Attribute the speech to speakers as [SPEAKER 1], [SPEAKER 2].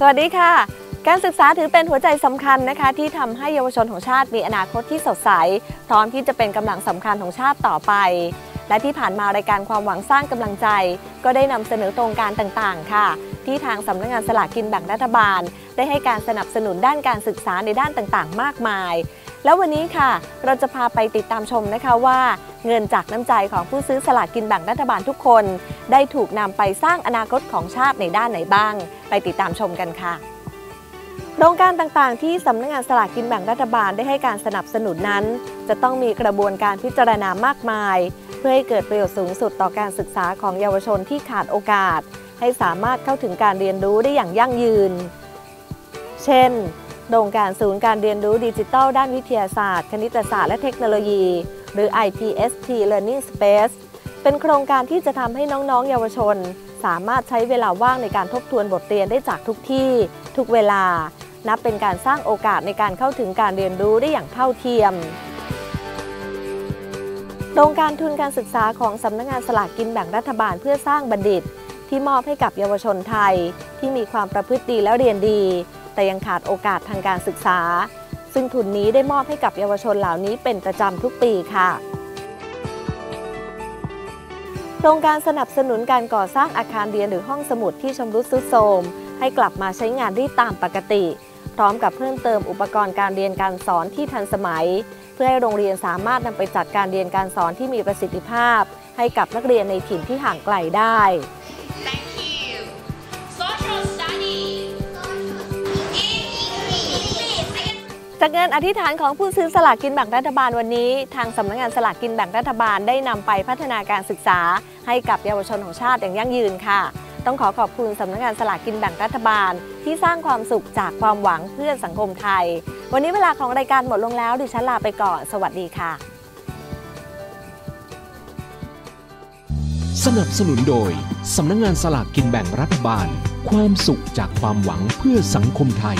[SPEAKER 1] สวัสดีค่ะ การศึกษาถือเป็นหัวใจสำคัญนะคะ ที่ทำให้เยาวชนของชาติมีอนาคตที่สดใส พร้อมที่จะเป็นกำลังสำคัญของชาติต่อไป และที่ผ่านมารายการความหวังสร้างกำลังใจ ก็ได้นำเสนอโครงการต่างๆ ค่ะ ที่ทางสำนักงานสลากกินแบ่งรัฐบาล ได้ให้การสนับสนุนด้านการศึกษาในด้านต่างๆ มากมาย แล้ววันนี้ค่ะ เราจะพาไปติดตามชมนะคะว่าเงินจากน้ำใจของผู้ซื้อสลากกินแบ่งรัฐบาลทุกคน ได้ถูกนำไปสร้างอนาคตของชาติในด้านไหนบ้าง ไปติดตามชมกันค่ะโครงการต่างๆ ที่สำนักงานสลากกินแบ่งรัฐบาลได้ให้การสนับสนุนนั้น จะต้องมีกระบวนการพิจารณามากมาย เพื่อให้เกิดประโยชน์สูงสุดต่อการศึกษาของเยาวชนที่ขาดโอกาส ให้สามารถเข้าถึงการเรียนรู้ได้อย่างยั่งยืน เช่น โครงการศูนย์การเรียนรู้ดิจิทัลด้านวิทยาศาสตร์ คณิตศาสตร์และเทคโนโลยี หรือ IPST Learning Space เป็นโครงการที่จะทำให้น้องๆ เยาวชน สามารถใช้เวลาว่างในการทบทวนบทเรียนได้จากทุกที่ ทุกเวลา นับเป็นการสร้างโอกาสในการเข้าถึงการเรียนรู้ได้อย่างเท่าเทียมโครงการทุนการศึกษาของสำนักงานสลากกินแบ่งรัฐบาลเพื่อสร้างบัณฑิต ที่มอบให้กับเยาวชนไทย ที่มีความประพฤติดีและเรียนดี แต่ยังขาดโอกาสทางการศึกษา ซึ่งทุนนี้ได้มอบให้กับเยาวชนเหล่านี้เป็นประจำทุกปีค่ะโครงการสนับสนุนการก่อสร้างอาคารเรียนหรือห้องสมุดที่ชำรุดทรุดโทรมให้กลับมาใช้งานได้ตามปกติ พร้อมกับเพิ่มเติมอุปกรณ์การเรียนการสอนที่ทันสมัย เพื่อให้โรงเรียนสามารถนำไปจัดการเรียนการสอนที่มีประสิทธิภาพ ให้กับนักเรียนในถิ่นที่ห่างไกลได้ จากเงินอธิษฐานของผู้ซื้อสลากกินแบ่งรัฐบาลวันนี้ ทางสำนักงานสลากกินแบ่งรัฐบาลได้นำไปพัฒนาการศึกษา ให้กับเยาวชนของชาติอย่างยั่งยืนค่ะ ต้องขอขอบคุณสำนักงานสลากกินแบ่งรัฐบาล ที่สร้างความสุขจากความหวังเพื่อสังคมไทย วันนี้เวลาของรายการหมดลงแล้วดิฉันลาไปก่อน สวัสดีค่ะ
[SPEAKER 2] สนับสนุนโดยสำนักงงานสลากกินแบ่งรัฐบาล ความสุขจากความหวังเพื่อสังคมไทย